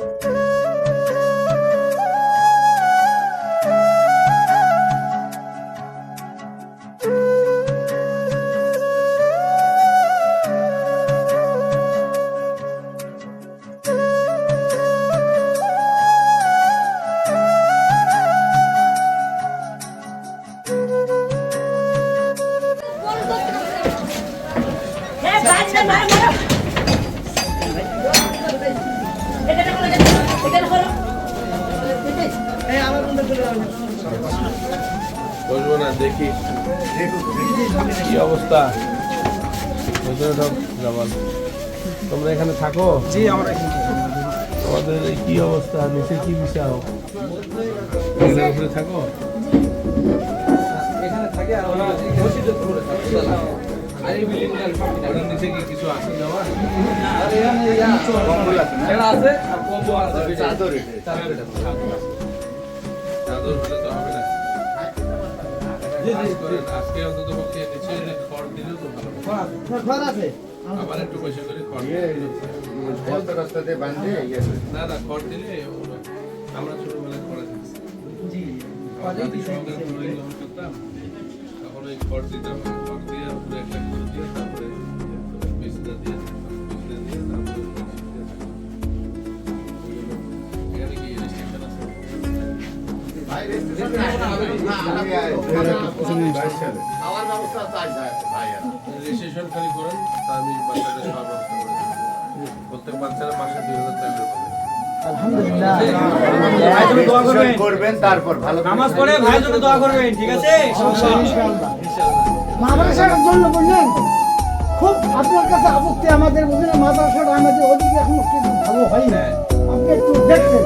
Let's go. বসবো না দেখি। কি অবস্থা? ভেতরে তোমরা এখানে থাকো? জি আমরা তোমাদের কি অবস্থা? নিচে কি বিষয়? উপরে থাকো। এখানে আর ওরা নিচে কি কিছু যাওয়ার কম্বল আছে চাদর হলে তো হবে না। আজকে অন্তত পক্ষে নিচে এনে খড় দিলেও তো ভালো। ঘর আছে আবার একটু পয়সা করে খড় দিলেও ভালো। বস্তা রাস্তাতে বাঁধে না না খড় দিলে আমরা ছোটবেলায় খড়ে দিচ্ছি জি। তখন ওই খড় দিতাম রেজিস্ট্রেশন খালি করেন আমি বাচ্চাদের সব ব্যবস্থা করে প্রত্যেক বাচ্চারা মাসে দুই হাজার টাকা করে পাবে আলহামদুলিল্লাহ। ভাই জন্য দোয়া করবেন তারপর ভালো নামাজ পড়ে ভাইয়ের জন্য দোয়া করবেন ঠিক আছে? জন্য বললেন খুব আপনার কাছে আপত্তি আমাদের বুঝলেন মাদ্রাসাটা আমাদের ওদিকে এখনও ভালো হয়নি আপনি একটু দেখবেন।